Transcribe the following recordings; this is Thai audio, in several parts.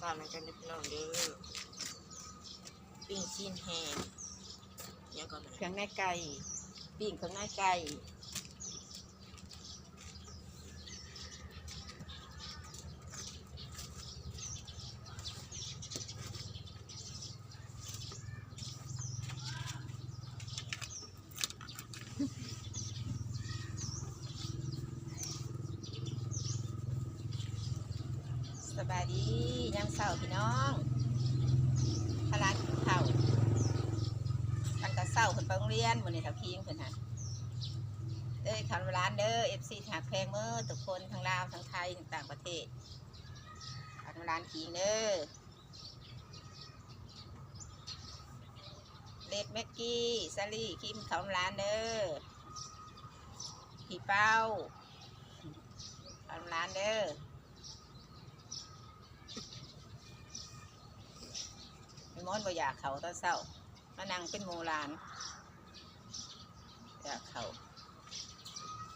ข้าวมันกันพี่น้องเด้อปิ้งชิ้นแห้งยังก่อนเครื่องในไก่ปิ้งเครื่องในไก่ บายดียามเช้าพี่น้องพลานกินข้าวมันก็เช้าขึ้นไปโรงเรียนวันนี้ทับพิงเพิ่นเด้อคำร้านเด้อเอฟซีหักแพงเมื่อทุกคนทั้งลาวทั้งไทยทั้งต่างประเทศคำร้านพิงเด้อเล็ดแม็กกี้ซาลี่คิมคำร้านเด้อพี่เป้าคำร้านเด้อ มีมอนบ่อยากเขาตอนเศร้ามานั่งเป็นโมลานอยากเขา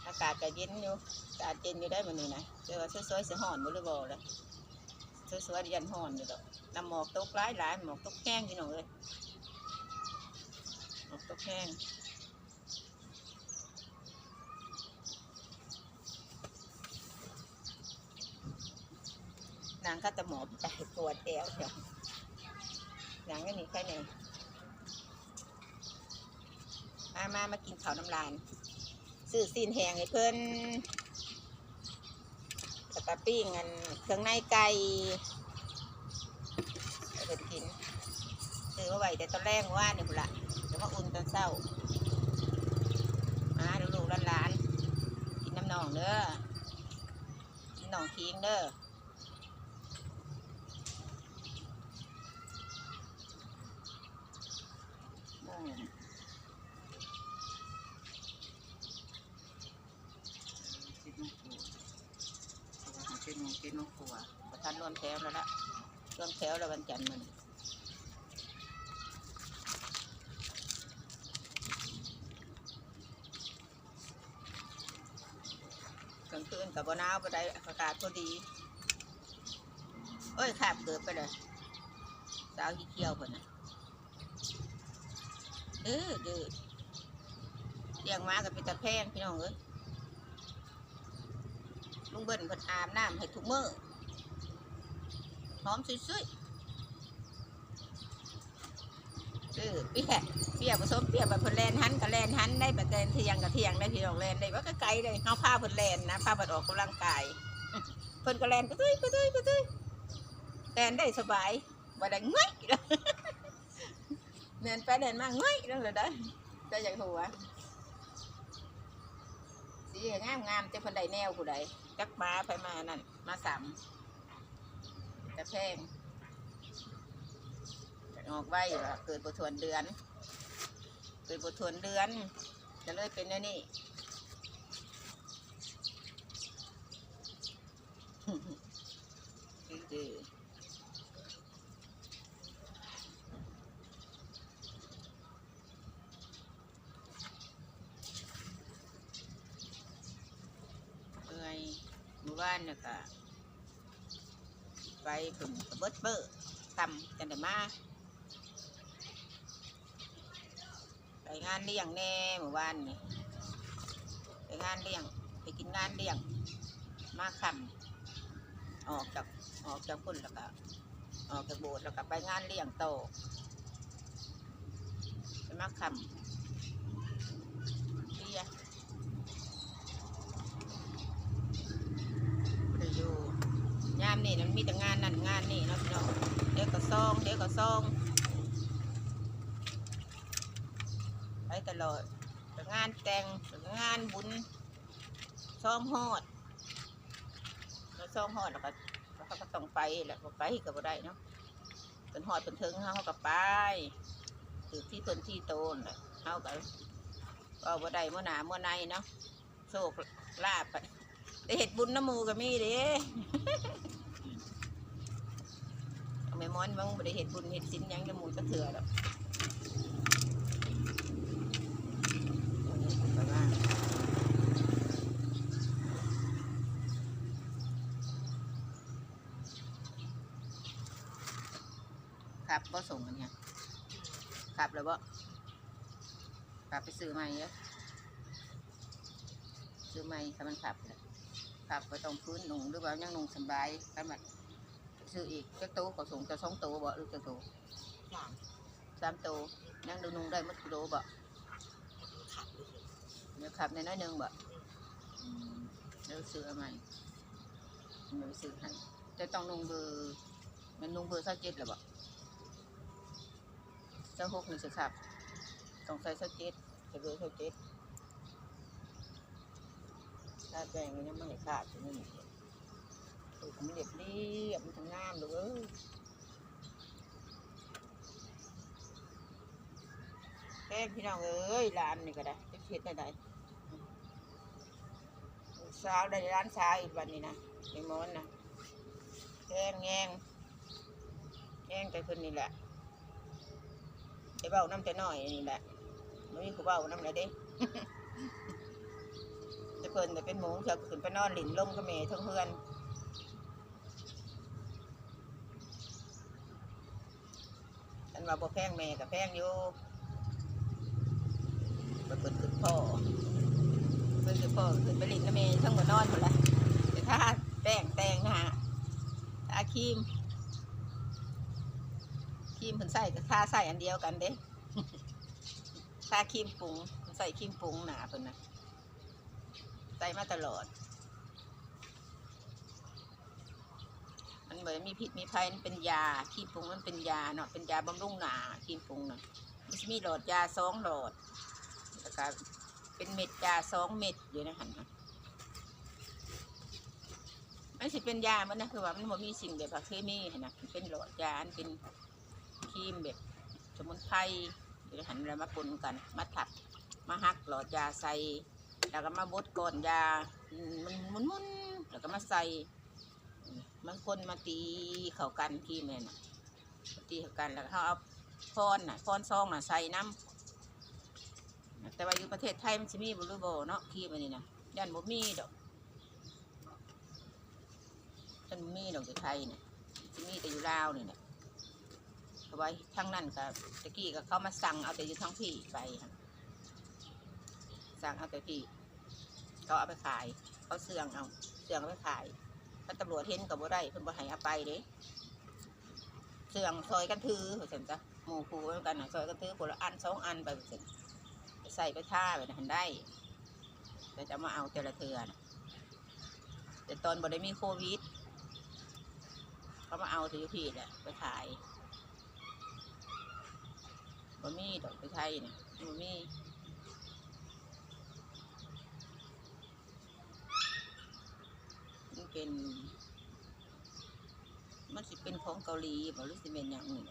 อากาศก็เย็นอยู่อากาศเย็นอยู่ได้มันนี่นะเจอว่าสวยๆเสียห่อนบ่หรือบ่เลยสวยๆยันห่อนอยู่ดอกน้ำหมอกตกหลายหลายหมอกตกแห้งพี่น้องเลยหมอกตกแห้งนางก็จะหมอบใจปวดแอวเชียว หนังอันนี้แค่ไหนมามามากินข้าวน้ำลานซื้อซีนแหงให้เพิ่นกระตะปิ้งอันเครื่องในไก่เพิ่นกินซื้อมาไว้แต่ตอนแรกว่าเนี่พุ่นละเดี๋ยวมาอุ่นตอนเช้า มาดูลูกๆหลานๆกินน้ำหนองเด้อกินหนองคิงเด้อม เป็นเป็นนกขัว ประธานร วมแถวแล้วละรวมแถวแล้ววันจันทร์มันกลางคืนกับบหนาวบ่ได้อากาศพอดีเอ้ยขาบเกิดไปเลยสาวที่เที่ยวคนน่ะเออเดือเลี้ยงม้ากับเป็นตะแพงพี่น้องเอ้ยลุงเบิ้ลเพิ่นอาบน้ำให้ทุกมื้อ หอมสุยๆเออเปียเปียผสมเปียแบบเพิ่นแลนหันกับแลนหันได้แบบแลนเทียงกับเทียงได้พี่น้องแลนได้ว่าก็ไกลเลยเฮาพาเพิ่นแลนนะพาเพิ่นออกกำลังกายเพิ่นก็แลนกระตุ้ยกระตุ้ยกระตุ้ยแลนได้สบายบ่ได้ง่อยเดินไปเดินมาง่อยนั่นเลยได้ได้อย่างหัวสีงามงามๆแต่เพิ่นได้แนวผู้ใดจักมาไปมานั่นมาสาม ระแพงออกไว้ล่ะเกิดบทวนเดือน เกิดบทวนเดือน จะเลยเป็นอันนี่ดื้อเมื่อยเมื่อวานเนี่ยก็ ไปผึ่งกระเบิดเบอร์ตำจันได้มาไปงานเลี้ยงแน่เมื่อวานนี่ไปงานเลี้ยงไปกินงานเลี้ยง มาคำออกจากออกจากพุ่นแล้วก็ออกจากโบสถ์แล้วก็ไปงานเลี้ยงโตไปมาคำเบียร์บ่ได้อยู่ยามนี่มันมี งานนั่นงานนี่เนาะพี่น้องเดี๋ยวก็ซองเดี๋ยวก็ซองไปตลอดงานแต่งงานบุญซองฮอดแล้วซองฮอดแล้วก็แล้วเขาก็ต้องไปแหล้วไปก็บ่ได้เนาะเป็นฮอดเป็นถึงเขาก็ไปถือที่ตนที่โตนเขาก็ก็บ่ได้เมื่อหนาเมื่อในเนาะโชคลาบไปได้เห็ดบุญน้ำมูก็มีเด้ ม้อนบ้างบ่ได้เห็ดบุญเห็ดสินยังน้ำหมูก็เถื่อแล้ววันนี้ผมไปว่าขับก็ส่งกันเนี่ยขับแล้วบ่ขับไปซื้อใหม่เยอะซื้อใหม่ถ้ามันขับขับก็ต้องพื้นหนุ่งหรือว่ายังหนุ่งสบายถ้ามัน ซื้ออีกจะโตก็ส่งจะสองโตบ่หรือจะโตสามสามโตยังดูนุ่งได้หมัดกิโลบ่ขับเลยเดี๋ยวขับในน้อยหนึงบ่อืมเดี๋ยวซื้อเอาใหม่เดี๋ยวซื้อให้จะต้องนุ่งเบอร์มันนุ่งเบอร์เท่าเจ็ดหรือบ่เจ้าหกนี่สิครับต้องใส่เท่าเจ็ดใส่เบอร์เท่าเจ็ดถ้าแปลงมันยังไม่ให้ขาดอย่างนี้ ถูมันเรียบเรียบมันทำงามเลยเว้ยแป้งพี่น้องเอ้ยร้านนี่ก็ได้จะเช็ดได้ได้สาวได้ร้านสาวอีกวันนี้นะไอ้มอนนะแป้งแงงแงงแต่คนนี่แหละไอ้เบ้าน้ำแต่น้อยนี่แหละไม่มีผู้เบ้าน้ำอะไรเด้จะเพิ่นแต่เป็นหมูจะขึ้นไปนอนหลินลงกับเมย์ทั้งเพื่อน นว่าบ่แพงแม่กับแพงอยู่ไปเปิดขึ้นพ่อเปิดขึ้นพ่อขึ้นไปลินกับเมย์ทั้งหมดนอนหมดละแต่ถ้าแป้งแตงนะฮะถ้าครีมครีมเพิ่นใส่กับค่าใส่อันเดียวกันเด้ค่าครีมปรุงเพิ่นใส่ครีมปรุงหนาเพิ่นนะใส่มาตลอด มัน เหมือนมีพิษมีภัยมันเป็นยาครีมปรุงมันเป็นยาเนาะเป็นยาบำรุงหนาครีมปรุงเนาะมันจะมีหลอดยาสองหลอดแล้วก็เป็นเม็ดยาสองเม็ดอยู่นหันนะมันสิเป็นยามันนะคือว่ามันบ่มีสิ่งแบบเคมีนะเป็นหลอดยาอันเป็นครีมแบบสมุนไพรอยู่นหันแล้วมาปนกัน มาถักมาหักหลอดยาใส่แล้วก็มาบดก่อนยามันมุนๆแล้วก็มาใส่ มันคนมาตีเขากันที่แม่น่ะตีเขากันแล้วเขาเอาพรน่ะพรซองน่ะใส่น้ำแต่ว่าอยู่ประเทศไทยมันจะมีบรูโบเนาะขี้มันนี่นะยันบ่มีดอกยันบ่มีดอกอยู่ไทยเนี่ยจะมีแต่อยู่ลาวนี่แหละเพราะว่าทั้งนั้นก็ตะกี้ก็เขามาสั่งเอาแต่อยู่ทั้งพี่ไปค่ะสั่งเอาแต่ที่เขาเอาไปขายเขาเสื่องเอาเสื่องเอาไปขาย ถ้าตำรวจเห็นกับบ่ได้เพิ่นบ่ให้เอาไปเด้เสื่องซอยกันถือว่าซั่นจ้ะหมู่คู่เหมือนกันนะซอยกันถือคนละอันสองอันไปว่าซั่นใส่ไปท่าไปหันได้แต่จะมาเอาแต่ละเทือนะแต่ตอนบ่ได้มีโควิดเขามาเอาถือพี่แหละไปขายบ่มีดอกไปไทยน่ะบ่มี มัน เป็น มันสิเป็นของเกาหลีบ่หรือสิเป็นอย่างอื่น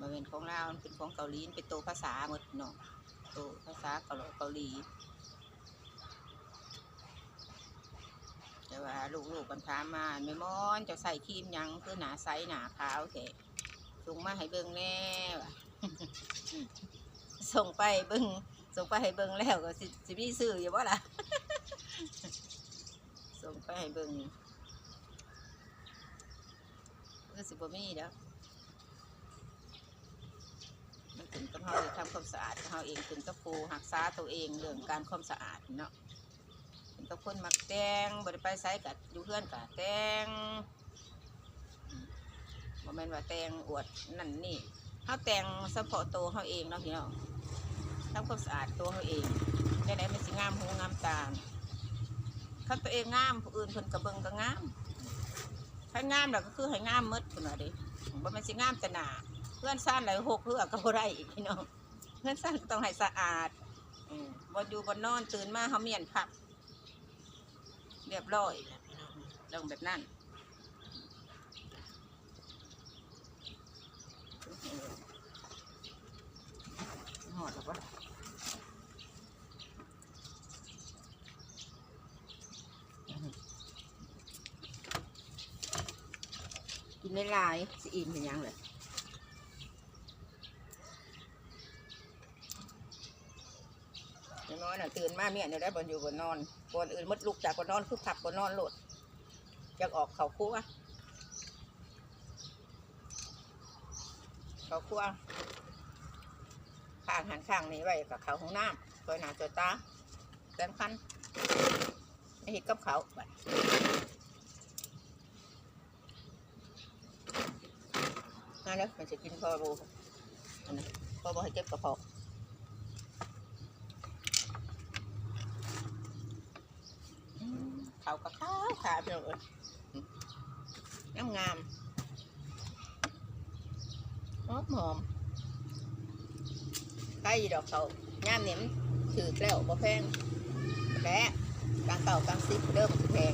มันเป็นของลาวมันเป็นของเกาหลีเป็นตัวภาษาหมดเนาะตัวภาษาเกาหลีเกาหลีแต่ว่าลูกๆกันถามมาแม่มอนจะใส่ครีมยังคือหนาใสหนาขาวแท้ส่งมาให้เบิ่งแน่ว่ะส่งไปเบิ่งส่งไปให้เบิ่งแล้วก็สิสิมีซื้ออยู่บ่ล่ะ ส่งไปให้เบิ่งก็สิบ่มีเด้อมันถึงกับเฮาทำความสะอาดของเฮาเองถึงกับปูหักษาตัวเองเรื่องการความสะอาดเนาะถึงกับคนมักแต่งบ่ได้ไปไสกัดอยู่เพื่อนกัแต่งอืมบ่แม่นว่าแต่งอวดนั่นนี่เฮาแต่งเฉพาะตัวเฮาเองเนาะพี่น้องทำความสะอาดตัวเฮาเองจังไดมันสิงามหูงามตา ถ้าตัวเองงามผู้อื่นเพิ่นก็เบิงก็งามถ้างามแล้วก็คือให้งามหมดเพิ่นว่าเดิบ่ม่นสิงามแต่หนาเพื่อนซ่านหลายหกเพื่อก็บ่ได้อีกพี่น้องเพื่อนซ่านต้องให้สะอาดอืมบ่อยู่บ่นอนตื่นมาเฮาเมียนผักเรียบร้อยแล้วพี่น้องต้องแบบนั้นหอดหรอวะ กินลายสิอิ่มเป็นยังเลยอน้อยน่ะตื่นมาเมียเนี่ยได้บนอยู่บนนอนก่อนอื่นมดลุกจากบนนอนคือผักบนนอนโหลดอยากออกเขาคั่วเขาคั่วข้างหันข้างนี้ไว้กับเขาของน้ำตัวหนาตัวตาแสำคัญไม่เห็ดกับเขาบัด มาแล้วมันจะกินพอบูอันนั้นพอบูให้เจ็บกระเพาะอืมเขากับข้าวขาไปเลยงามงามหอมหอมใกล้ดอกเขาย่ามเนี่ยมันถือแล้วบ่แพงและกลางเก่ากลางซิปเริ่มแพง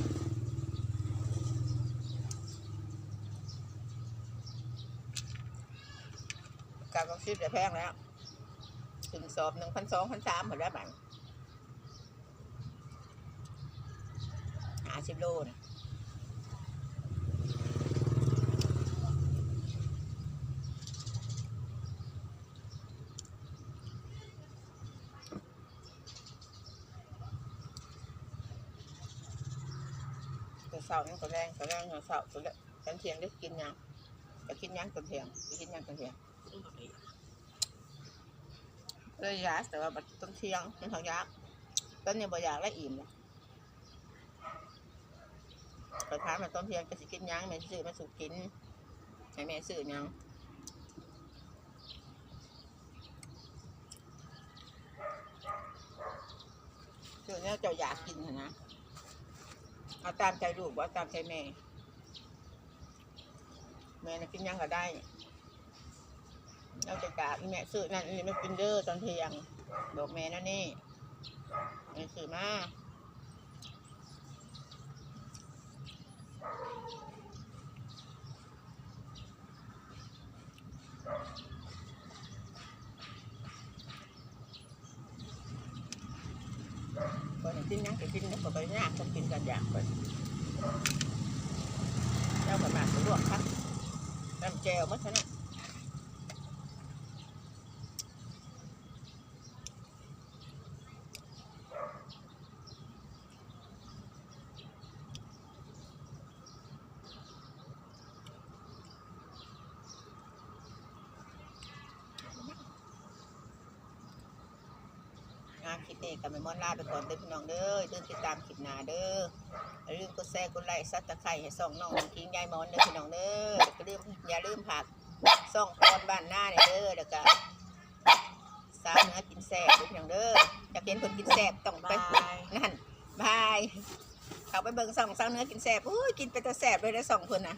กลางกลางซิปจะแพงแล้ว ถึงสอบหนึ่งพันสองพันสามหมดแล้วบังหาสิบโลนะตัวเสาร์นี่ตัวแรงตัวแรงตัวเสาร์ตัวแรงกันเทียงได้กินยังจะกินยังตัวเทียงจะกินยังตัวเทียง เลยยากแต่ว่าบัดต้นเที่ยงมันทางยากต้นนี้บ่อยากและอิ่มเลยไปถามมาต้นเที่ยงจะสิกินยังแม่ซื้อมาสุกกินให้แม่ซื้อยังซื้อเนี่ยเจ้าอยากกินนะเอาตามใจลูกว่าตามใจแม่แม่นะกินยังก็ได้ เราจะกราบแม่ซื้อนั่นอันนี้มันเป็นเด้อตอนเที่ยงบอกแม่นั่นนี่แม่ซื้อมาคนกินหยังก็กินแล้วก็ไปยากก็กินกันอย่างไปเจ้าก็มาสะดวกครับน้ำแจวมัดนะานคลิปนี้กับแม่มอนลาไปก่อนเด้อพี่น้องเด้อลืมติดตามคลิปหน้าเด้ออย่าลืมกดแชร์กดไลค์ซับตะไคร้ให้ส่องน้องกิงยายมอนเด้อพี่น้องเด้อแล้วก็ลืมอย่าลืมผักส่องพรบ้านหน้าเนี่ยเด้อแล้วก็สาวเหนื้อกินแซ่บเด้อพี่น้องเด้ออยากเห็นคนกินแซ่บต้องไปบายนั่นบายเขาไปเบิ่งส่องสาวเหนื้อกินแซ่บอุ้ยกินไปแต่แซ่บเลยนะสองคนน่ะ